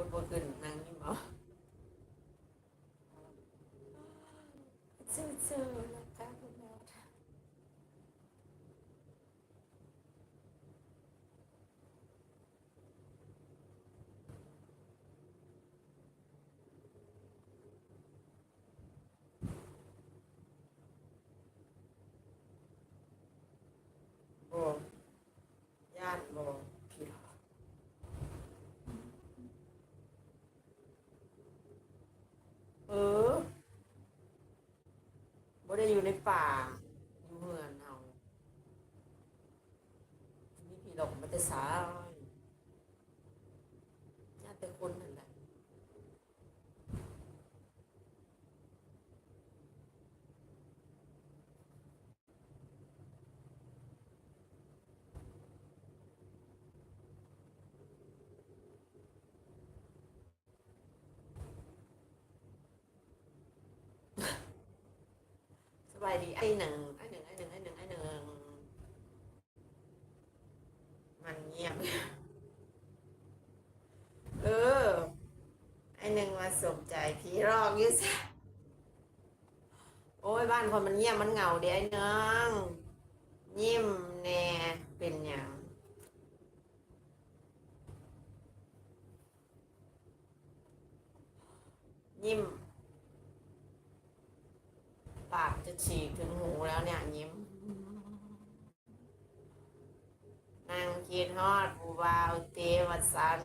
คนบ่ขึ้นนางนี่บ่สู้ๆนะคะคุณแมวค่ะ บ่ญาติบ่พี่น้องเออบ่ได้อยู่ ในป่าอยู่เมือนเฮามีพี่ดอกมันจะสายญาติแต่คนนะ สบาย ดีไอ้หนึ่งไอ้หนึ่งไอ้หนึ่งไอ้หนึ่งไอ้หนึ่งมันเงียบเออไอ้หนึ่งมาสมใจผีรอกยุ่ซะโอ้ยบ้านคนมันเงียบมันเหงาเดี๋ยวไอ้น้องยิ้มแน่เป็นอย่างยิ้ม ปากจะ ฉีกถึงหูแล้วเนี่ยยิ้มนางคิดฮอดบูบาวเตวัสัน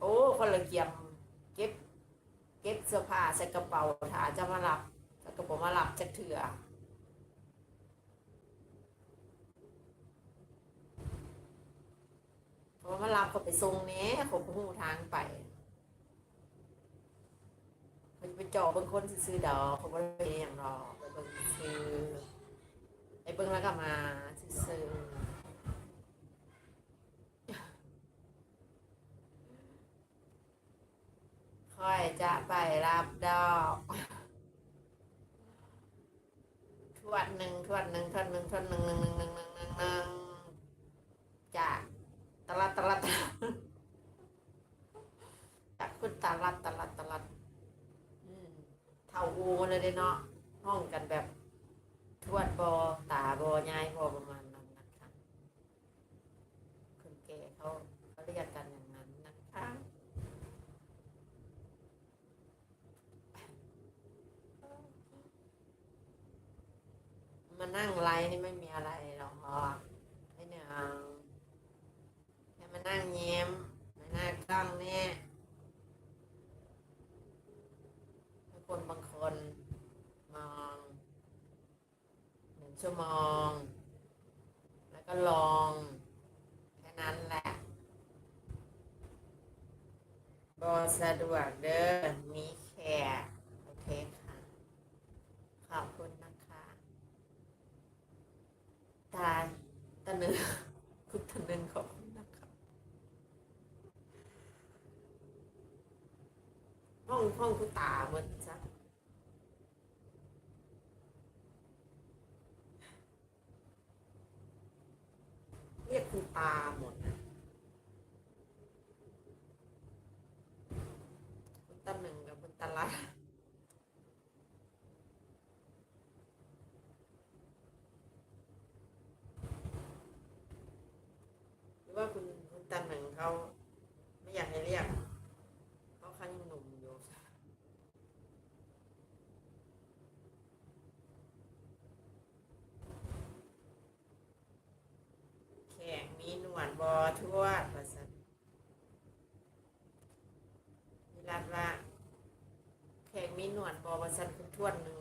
โอ้คนละเกียมเก็บ เก็บเสื้อผ้าใส่กระเป๋าถาจะมาหลับแล้วก็ผมมาหลับจะเถื่อเพราะว่ามาหลับเขาไปทรงเนี้ยเขาหูทางไปเขาจะไปจาะเบางคนซื้อดอกเขาไม่ได้อย่างรอก เบิ่งซื้อไอ้เบิ่งแล้วก็มาซื้อค่อยจะไปรับดอกทวดหนึ่งทวดหนึ่งทวดหนึ่งทวดหนึ่งหนึ่งหนึ่งหนึ่งหนึ่งหนึ่งหนึ่งจากตลัดตลัดตลจากคุณตลัดตลัดตลัดอืมเท่าอูเลยเนาะ ห้องกันแบบทวดบอตาบอยายบอประมาณนั้นนะคะคนแก่เขาเขาเรียกกันอย่างนั้นนะคะมานั่งไลฟ์นี่ไม่มีอะไรหรอกไอ้เนี่ยแค่มานั่งเงียมมานั่งกล้องเนี่ย ให้คนบางคนมองหนึ่ง ชั่วโมง แล้วก็ลองแค่นั้นแหละบอสะดวกเด้อมีแขกโอเคค่ะ ขอบคุณนะคะตาตะนึงคุณตะนึงขอบคุณนะคะห้องห้องคุณตาเหมือนจ้ะ เรียกคุณ ตาหมดนะคุณตาหนึ่งกับคุณตาละหรือว่าคุณคุณตาหนึ่งเขาไม่อยากให้เรียก วดประสันมีรัดว่าแข่งมีหนวดบอประสันคุณทวดหนึ่ง